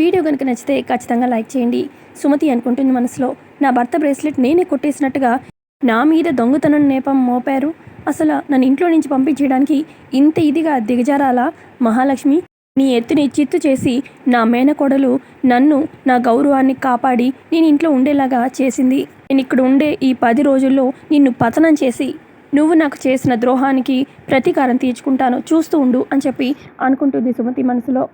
Video కనుక నచ్చితే ఖచ్చితంగా లైక్ చేయండి. సుమతి అనుకుంటుంది మనసులో నా భర్త బ్రేస్లెట్ నేనే కొట్టేసినట్టుగా నా మీద దొంగతనం నేపం మోపారు. అసలు నన్ను ఇంట్లో నుంచి పంపించేయడానికి ఇంత ఇదిగా దిగజారాలా మహాలక్ష్మి? నీ ఎత్తుని చిత్తు చేసి నా మేనకోడలు నన్ను నా గౌరవాన్ని కాపాడి నేను ఇంట్లో ఉండేలాగా చేసింది. నేను ఇక్కడ ఉండే ఈ పది రోజుల్లో నిన్ను పతనం చేసి నువ్వు నాకు చేసిన ద్రోహానికి ప్రతీకారం తీర్చుకుంటాను చూస్తూ ఉండు అని చెప్పి అనుకుంటుంది సుమతి మనసులో.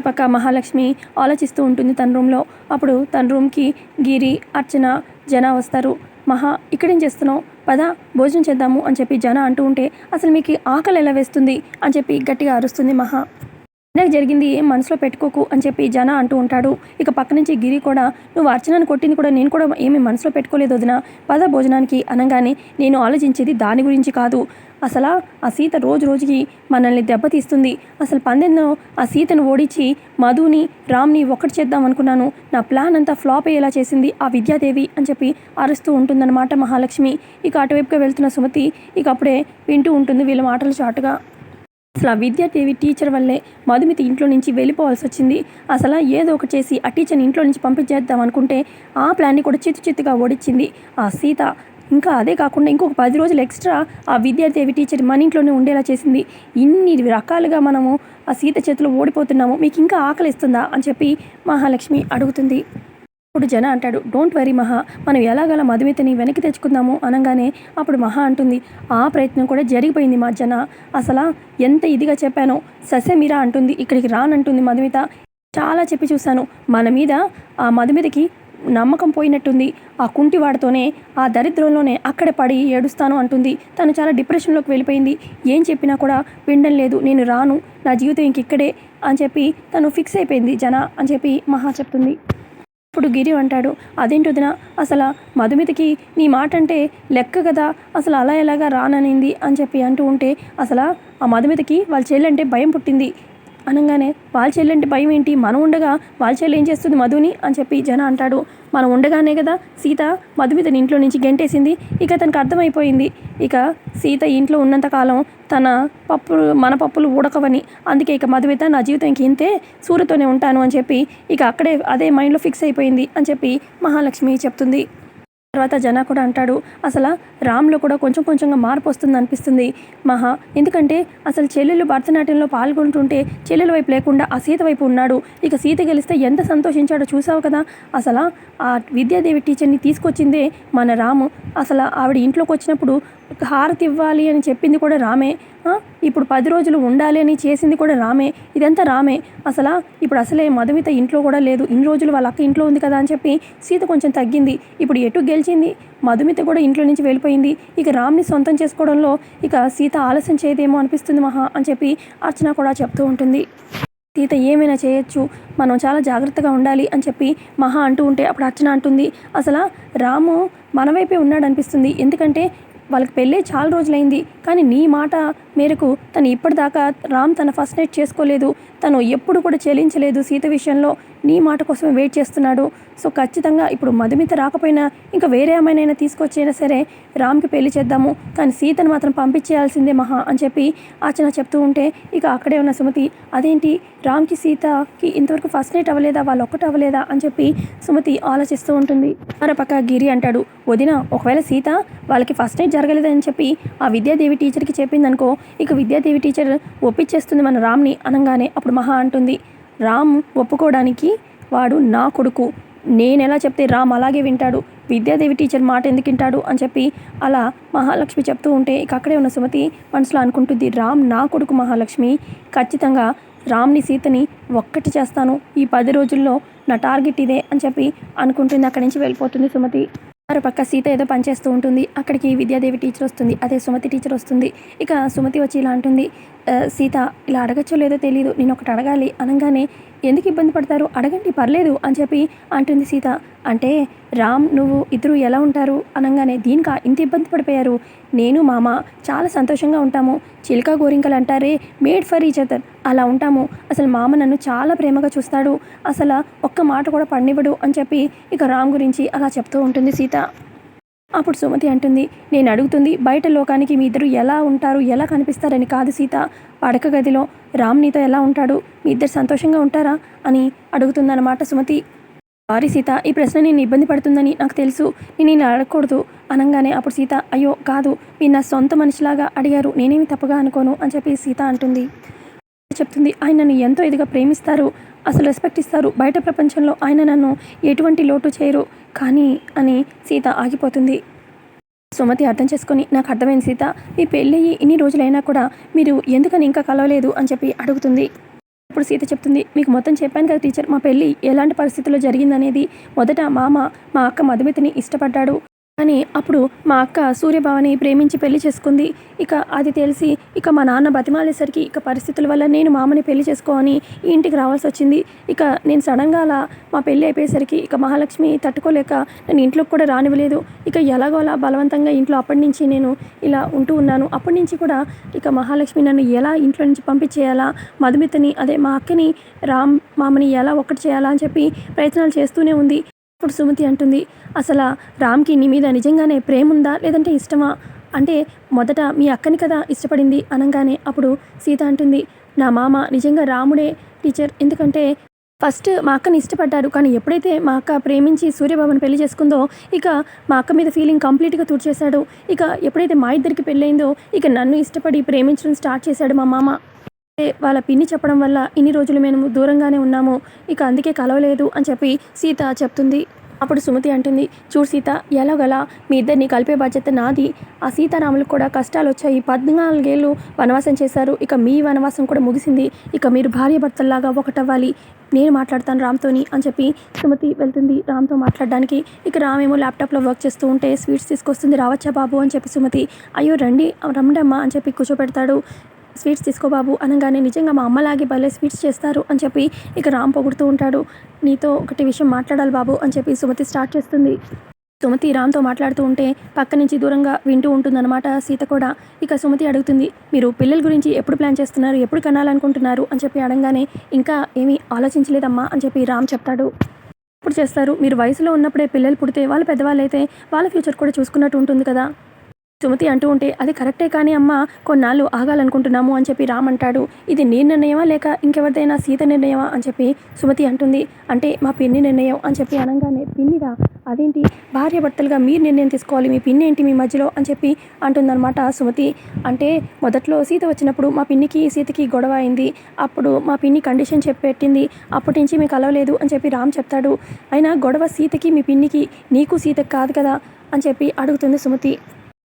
పక్క మహాలక్ష్మి ఆలోచిస్తూ ఉంటుంది తన రూమ్లో. అప్పుడు తన రూమ్కి గిరి అర్చన జన వస్తారు. మహా ఇక్కడేం చేస్తున్నావు? పద భోజనం చేద్దాము అని చెప్పి జన అంటూ ఉంటే అసలు మీకు ఆకలి ఎలా వేస్తుంది? అని చెప్పి గట్టిగా అరుస్తుంది మహా. ఇందాక జరిగింది ఏం మనసులో పెట్టుకోకు అని చెప్పి జన అంటూ ఉంటాడు. ఇక పక్క నుంచి గిరి కూడా నువ్వు అర్చనని కొట్టింది కూడా నేను కూడా ఏమీ మనసులో పెట్టుకోలేదు వదిన. పద భోజనానికి అనగానే నేను ఆలోచించేది దాని గురించి కాదు. అసలు ఆ సీత రోజు రోజుకి మనల్ని దెబ్బతీస్తుంది. అసలు పందెంలో ఆ సీతను ఓడించి మధుని రామ్ని ఒక్కటి చేద్దాం అనుకున్నాను. నా ప్లాన్ అంతా ఫ్లాప్ అయ్యేలా చేసింది ఆ విద్యాదేవి అని చెప్పి అరుస్తూ ఉంటుందన్నమాట మహాలక్ష్మి. ఇక అటువైపుగా వెళ్తున్న సుమతి ఇక అప్పుడే వింటూ ఉంటుంది వీళ్ళ మాటలు చాటుగా. అసలు ఆ విద్యాదేవి టీచర్ వల్లే మధుమితి ఇంట్లో నుంచి వెళ్ళిపోవాల్సి వచ్చింది. అసలు ఏదో ఒకటి చేసి ఆ టీచర్ని ఇంట్లో నుంచి పంపించేద్దాం అనుకుంటే ఆ ప్లాన్ని కూడా చిత్తు చిత్తుగా ఓడించింది ఆ సీత. ఇంకా అదే కాకుండా ఇంకొక పది రోజులు ఎక్స్ట్రా ఆ విద్యాదేవి టీచర్ మన ఇంట్లోనే ఉండేలా చేసింది. ఇన్ని రకాలుగా మనము ఆ సీత చేతిలో ఓడిపోతున్నాము. మీకు ఇంకా ఆకలిస్తుందా అని చెప్పి మహాలక్ష్మి అడుగుతుంది. అప్పుడు జన అంటాడు డోంట్ వరీ మహా మనం ఎలాగలా మధుమితని వెనక్కి తెచ్చుకుందాము? అనగానే అప్పుడు మహా అంటుంది ఆ ప్రయత్నం కూడా జరిగిపోయింది మా జన. అసలు ఎంత ఇదిగా చెప్పానో ససేమిరా అంటుంది ఇక్కడికి రానంటుంది మధుమిత. చాలా చెప్పి చూశాను మన మీద ఆ మధుమితకి నమ్మకం పోయినట్టుంది. ఆ కుంటివాడితోనే ఆ దరిద్రంలోనే అక్కడ పడి ఏడుస్తాను అంటుంది. తను చాలా డిప్రెషన్లోకి వెళ్ళిపోయింది. ఏం చెప్పినా కూడా వినడం లేదు. నేను రాను నా జీవితం ఇంక ఇక్కడే అని చెప్పి తను ఫిక్స్ అయిపోయింది జన అని చెప్పి మహా చెప్తుంది. ఇప్పుడు గిరి అంటాడు అదేంటి వదిన అసలు మధుమితకి నీ మాట అంటే లెక్క కదా అసలు అలా ఎలాగా రాననింది అని చెప్పి అంటూ ఉంటే అసలు ఆ మధుమితకి వాళ్ళ చెల్లంటే భయం పుట్టింది. అనగానే వాళ్ళ చెల్లంటే భయం ఏంటి? మనం ఉండగా వాళ్ళ చెల్లి ఏం చేస్తుంది మధుని అని చెప్పి జన అంటాడు. మనం ఉండగానే కదా సీత మధుమితని ఇంట్లో నుంచి గెంటేసింది. ఇక తనకు అర్థమైపోయింది. ఇక సీత ఇంట్లో ఉన్నంతకాలం తన పప్పులు మన పప్పులు ఉడకవని అందుకే ఇక మధుమిత నా జీవితం ఇంక ఇంతే సూర్యతోనే ఉంటాను అని చెప్పి ఇక అక్కడే అదే మైండ్లో ఫిక్స్ అయిపోయింది అని చెప్పి మహాలక్ష్మి చెప్తుంది. తర్వాత జనా కూడా అంటాడు అసలు రామ్లో కూడా కొంచెం కొంచెంగా మార్పు వస్తుంది అనిపిస్తుంది. మహా ఎందుకంటే అసలు చెల్లెలు భరతనాట్యంలో పాల్గొంటుంటే చెల్లెల వైపు లేకుండా ఆ సీత వైపు ఉన్నాడు. ఇక సీత గెలిస్తే ఎంత సంతోషించాడో చూసావు కదా? అసలు ఆ విద్యాదేవి టీచర్ని తీసుకొచ్చిందే మన రాము. అసలు ఆవిడ ఇంట్లోకి వచ్చినప్పుడు హారతి ఇవ్వాలి అని చెప్పింది కూడా రామే. ఇప్పుడు పది రోజులు ఉండాలి అని చేసింది కూడా రామే. ఇదంతా రామే. అసలు ఇప్పుడు అసలే మధుమిత ఇంట్లో కూడా లేదు. ఇన్ని రోజులు వాళ్ళ అక్క ఇంట్లో ఉంది కదా అని చెప్పి సీత కొంచెం తగ్గింది. ఇప్పుడు ఎటు గెలిచింది? మధుమిత కూడా ఇంట్లో నుంచి వెళ్ళిపోయింది. ఇక రామ్ని సొంతం చేసుకోవడంలో ఇక సీత ఆలస్యం చేయదేమో అనిపిస్తుంది మహా అని చెప్పి అర్చన కూడా చెప్తూ ఉంటుంది. సీత ఏమైనా చేయొచ్చు? మనం చాలా జాగ్రత్తగా ఉండాలి అని చెప్పి మహా అంటూ ఉంటే అప్పుడు అర్చన అంటుంది. అసలు రాము మన వైపే ఉన్నాడు అనిపిస్తుంది ఎందుకంటే వాళ్ళకి పెళ్ళే చాలా రోజులైంది. కానీ నీ మాట మేరకు తను ఇప్పటిదాకా రామ్ తన ఫస్ట్ నైట్ చేసుకోలేదు. తను ఎప్పుడు కూడా చెల్లించలేదు సీత విషయంలో. నీ మాట కోసమే వెయిట్ చేస్తున్నాడు. సో ఖచ్చితంగా ఇప్పుడు మధుమిత రాకపోయినా ఇంకా వేరే అమ్మాయినైనా తీసుకొచ్చైనా సరే రామ్కి పెళ్ళి చేద్దాము. కానీ సీతను మాత్రం పంపించేయాల్సిందే మహా అని చెప్పి అర్చన చెప్తూ ఉంటే ఇక అక్కడే ఉన్న సుమతి అదేంటి? రామ్కి సీతకి ఇంతవరకు ఫస్ట్ నైట్ అవ్వలేదా? వాళ్ళు ఒక్కటి అవ్వలేదా? అని చెప్పి సుమతి ఆలోచిస్తూ ఉంటుంది. మరోపక్క గిరి అంటాడు. వదిన ఒకవేళ సీత వాళ్ళకి ఫస్ట్ నైట్ జరగలేదని చెప్పి ఆ విద్యాదేవి టీచర్కి చెప్పిందనుకో ఇక విద్యాదేవి టీచర్ ఒప్పించేస్తుంది మన రామ్ని అనగానే అప్పుడు మహా అంటుంది. రామ్ ఒప్పుకోవడానికి వాడు నా కొడుకు. నేను ఎలా చెప్తే రామ్ అలాగే వింటాడు. విద్యాదేవి టీచర్ మాట ఎందుకు వింటాడు అని చెప్పి అలా మహాలక్ష్మి చెప్తూ ఉంటే ఇక అక్కడే ఉన్న సుమతి మనసులో అనుకుంటుంది రామ్ నా కొడుకు మహాలక్ష్మి. ఖచ్చితంగా రామ్ని సీతని ఒక్కటి చేస్తాను. ఈ పది రోజుల్లో నా టార్గెట్ ఇదే అని చెప్పి అనుకుంటుంది. అక్కడి నుంచి వెళ్ళిపోతుంది సుమతి. మరోపక్క సీత ఏదో పనిచేస్తూ ఉంటుంది. అక్కడికి విద్యాదేవి టీచర్ వస్తుంది. అదే సుమతి టీచర్ వస్తుంది. ఇక సుమతి వచ్చి ఇలా అంటుంది. సీత ఇలా అడగచ్చో లేదో తెలియదు నేను ఒకటి అడగాలి. అనగానే ఎందుకు ఇబ్బంది పడతారు? అడగండి పర్లేదు అని చెప్పి అంటుంది సీత. అంటే రామ్ నువ్వు ఇద్దరు ఎలా ఉంటారు? అనగానే దీనికా ఇంత ఇబ్బంది పడిపోయారు? నేను మామ చాలా సంతోషంగా ఉంటాము. చిలుక గోరింకలు అంటారే మేడ్ ఫర్ ఈచ్ అదర్. అలా ఉంటాము. అసలు మామ నన్ను చాలా ప్రేమగా చూస్తాడు. అసలు ఒక్క మాట కూడా పడినివ్వడు అని చెప్పి ఇక రామ్ గురించి అలా చెప్తూ ఉంటుంది సీత. అప్పుడు సుమతి అంటుంది నేను అడుగుతుంది బయట లోకానికి మీ ఇద్దరు ఎలా ఉంటారు ఎలా కనిపిస్తారని కాదు సీత. పడక గదిలో రామ్ నీతో ఎలా ఉంటాడు మీ ఇద్దరు సంతోషంగా ఉంటారా? అని అడుగుతుందన్నమాట సుమతి. సారీ సీత ఈ ప్రశ్న నేను ఇబ్బంది పడుతుందని నాకు తెలుసు నేను ఇలా అడగకూడదు అనగానే అప్పుడు సీత అయ్యో కాదు మీరు నా సొంత మనిషిలాగా అడిగారు నేనేమి తప్పుగా అనుకోను అని చెప్పి సీత అంటుంది. చెప్తుంది ఆయన నన్ను ఎంతో ఇదిగా ప్రేమిస్తారు అసలు రెస్పెక్ట్ ఇస్తారు బయట ప్రపంచంలో ఆయన నన్ను ఎటువంటి లోటు చేయరు కానీ అని సీత ఆగిపోతుంది. సుమతి అర్థం చేసుకొని నాకు అర్థమైంది సీత మీ పెళ్ళయి ఇన్ని రోజులైనా కూడా మీరు ఎందుకని ఇంకా కలవలేదు? అని చెప్పి అడుగుతుంది. ఇప్పుడు సీత చెప్తుంది మీకు మొత్తం చెప్పాను కదా టీచర్ మా పెళ్ళి ఎలాంటి పరిస్థితుల్లో జరిగిందనేది. మొదట మామ మా అక్క మధుమితిని ఇష్టపడ్డాడు. అని అప్పుడు మా అక్క సూర్యభావని ప్రేమించి పెళ్ళి చేసుకుంది. ఇక అది తెలిసి ఇక మా నాన్న బతిమాలేసరికి ఇక పరిస్థితుల వల్ల నేను మామని పెళ్ళి చేసుకోని ఈ ఇంటికి రావాల్సి వచ్చింది. ఇక నేను సడన్గా అలా మా పెళ్ళి అయిపోయేసరికి ఇక మహాలక్ష్మి తట్టుకోలేక నేను ఇంట్లోకి కూడా రానివ్వలేదు. ఇక ఎలాగో అలా బలవంతంగా ఇంట్లో అప్పటి నుంచి నేను ఇలా ఉంటూ ఉన్నాను. అప్పటి నుంచి కూడా ఇక మహాలక్ష్మి నన్ను ఎలా ఇంట్లో నుంచి పంపించేయాలా మధుమితని అదే మా అక్కని రామ్ మామని ఎలా ఒక్కటి చేయాలా అని చెప్పి ప్రయత్నాలు చేస్తూనే ఉంది. ఇప్పుడు సుమతి అంటుంది అసలు రామ్కి నీ మీద నిజంగానే ప్రేమ ఉందా లేదంటే ఇష్టమా? అంటే మొదట మీ అక్కని కదా ఇష్టపడింది అనగానే అప్పుడు సీత అంటుంది నా మామ నిజంగా రాముడే టీచర్. ఎందుకంటే ఫస్ట్ మా అక్కని ఇష్టపడ్డాడు. కానీ ఎప్పుడైతే మా అక్క ప్రేమించి సూర్యబాబుని పెళ్ళి చేసుకుందో ఇక మా అక్క మీద ఫీలింగ్ కంప్లీట్గా తుడిచేశాడు. ఇక ఎప్పుడైతే మా ఇద్దరికి పెళ్ళైందో ఇక నన్ను ఇష్టపడి ప్రేమించడం స్టార్ట్ చేశాడు మా మామ. వాళ్ళ పిన్ని చెప్పడం వల్ల ఇన్ని రోజులు మేము దూరంగానే ఉన్నాము ఇక అందుకే కలవలేదు అని చెప్పి సీత చెప్తుంది. అప్పుడు సుమతి అంటుంది చూడు సీత ఎలాగలా మీ ఇద్దరిని కలిపే బాధ్యత నాది. ఆ సీతారాములకు కూడా కష్టాలు వచ్చాయి పద్నాలుగేళ్ళు వనవాసం చేశారు. ఇక మీ వనవాసం కూడా ముగిసింది. ఇక మీరు భార్య భర్తల్లాగా ఒకటవ్వాలి. నేను మాట్లాడతాను రామ్తోని అని చెప్పి సుమతి వెళ్తుంది రామ్తో మాట్లాడడానికి. ఇక రామ్ ఏమో ల్యాప్టాప్లో వర్క్ చేస్తూ ఉంటే స్వీట్స్ తీసుకొస్తుంది రావచ్చా బాబు అని చెప్పి సుమతి అయ్యో రండి రమ్మండమ్మా అని చెప్పి కూర్చోపెడతాడు. స్వీట్స్ తీసుకో బాబు అనగానే నిజంగా మా అమ్మలాగే భలే స్వీట్స్ చేస్తారు అని చెప్పి ఇక రామ్ పొగుడుతూ ఉంటాడు. నీతో ఒకటి విషయం మాట్లాడాలి బాబు అని చెప్పి సుమతి స్టార్ట్ చేస్తుంది. సుమతి రామ్తో మాట్లాడుతూ ఉంటే పక్క నుంచి దూరంగా వింటూ ఉంటుందన్నమాట సీత కూడా. ఇక సుమతి అడుగుతుంది మీరు పిల్లల గురించి ఎప్పుడు ప్లాన్ చేస్తున్నారు? ఎప్పుడు కనాలనుకుంటున్నారు? అని చెప్పి అడగానే ఇంకా ఏమీ ఆలోచించలేదమ్మా అని చెప్పి రామ్ చెప్తాడు. ఎప్పుడు చేస్తారు? మీరు వయసులో ఉన్నప్పుడే పిల్లలు పుడితే వాళ్ళు పెద్దవాళ్ళు అయితే వాళ్ళ ఫ్యూచర్ కూడా చూసుకున్నట్టు ఉంటుంది కదా? సుమతి అంటూ ఉంటే అది కరెక్టే కానీ అమ్మ కొన్నాళ్ళు ఆగాలనుకుంటున్నాము అని చెప్పి రామ్ అంటాడు. ఇది నీ నిర్ణయమా లేక ఇంకెవరిదైనా సీత నిర్ణయమా అని చెప్పి సుమతి అంటుంది. అంటే మా పిన్ని నిర్ణయం అని చెప్పి అనగానే పిన్నిరా అదేంటి? భార్య భర్తలుగా మీరు నిర్ణయం తీసుకోవాలి మీ పిన్ని ఏంటి మీ మధ్యలో అని చెప్పి అంటుందన్నమాట సుమతి. అంటే మొదట్లో సీత వచ్చినప్పుడు మా పిన్నికి సీతకి గొడవ అయింది. అప్పుడు మా పిన్ని కండిషన్ చెప్పి పెట్టింది అప్పటి నుంచి మీకు కలవలేదు అని చెప్పి రామ్ చెప్తాడు. అయినా గొడవ సీతకి మీ పిన్నికి నీకు సీతకి కాదు కదా అని చెప్పి అడుగుతుంది సుమతి.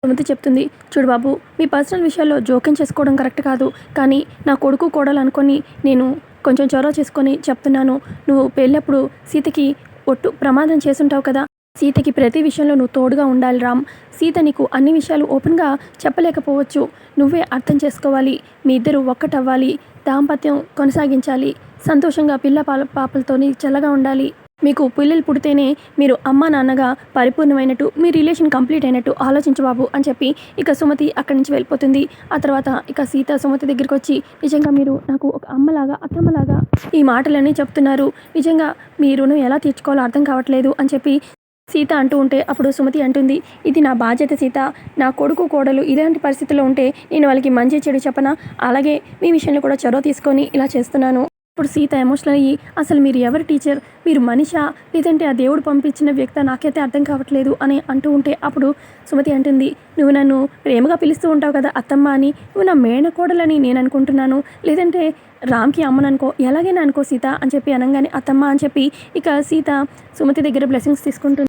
సుమతి చెప్తుంది. చూడు బాబు మీ పర్సనల్ విషయాల్లో జోక్యం చేసుకోవడం కరెక్ట్ కాదు. కానీ నా కొడుకు కోడలు అనుకొని నేను కొంచెం చొరవ చేసుకొని చెప్తున్నాను. నువ్వు పెళ్ళప్పుడు సీతకి ఒట్టు ప్రమాదం చేసుంటావు కదా. సీతకి ప్రతి విషయంలో నువ్వు తోడుగా ఉండాలి రామ్. సీత నీకు అన్ని విషయాలు ఓపెన్గా చెప్పలేకపోవచ్చు. నువ్వే అర్థం చేసుకోవాలి. మీ ఇద్దరు ఒక్కటవ్వాలి. దాంపత్యం కొనసాగించాలి. సంతోషంగా పిల్ల పాల పాపలతోని చల్లగా ఉండాలి. మీకు పిల్లలు పుడితేనే మీరు అమ్మ నాన్నగా పరిపూర్ణమైనట్టు మీ రిలేషన్ కంప్లీట్ అయినట్టు ఆలోచించు బాబు అని చెప్పి ఇక సుమతి అక్కడి నుంచి వెళ్ళిపోతుంది. ఆ తర్వాత ఇక సీత సుమతి దగ్గరికి వచ్చి నిజంగా మీరు నాకు ఒక అమ్మలాగా అత్తమ్మలాగా ఈ మాటలన్నీ చెప్తున్నారు. నిజంగా మీ రుణం ఎలా తీర్చుకోవాలో అర్థం కావట్లేదు అని చెప్పి సీత అంటూ ఉంటే అప్పుడు సుమతి అంటుంది ఇది నా బాధ్యత సీత. నా కొడుకు కోడలు ఇలాంటి పరిస్థితుల్లో ఉంటే నేను వాళ్ళకి మంచి చెడు చెప్పనా? అలాగే మీ విషయంలో కూడా చొరవ తీసుకొని ఇలా చేస్తున్నాను. ఇప్పుడు సీత ఎమోషనల్ అయ్యి అసలు మీరు ఎవరు టీచర్ మీరు మనిషా? లేదంటే ఆ దేవుడు పంపించిన వ్యక్తి నాకైతే అర్థం కావట్లేదు అని అంటూ ఉంటే అప్పుడు సుమతి అంటుంది నువ్వు నన్ను ప్రేమగా పిలుస్తూ ఉంటావు కదా అత్తమ్మ అని. నువ్వు నా మేనకోడలని నేను అనుకుంటున్నాను. లేదంటే రామ్కి అమ్మను అనుకో ఎలాగైనా అనుకో సీత అని చెప్పి అనగానే అత్తమ్మ అని చెప్పి ఇక సీత సుమతి దగ్గర బ్లెస్సింగ్స్ తీసుకుంటుంది.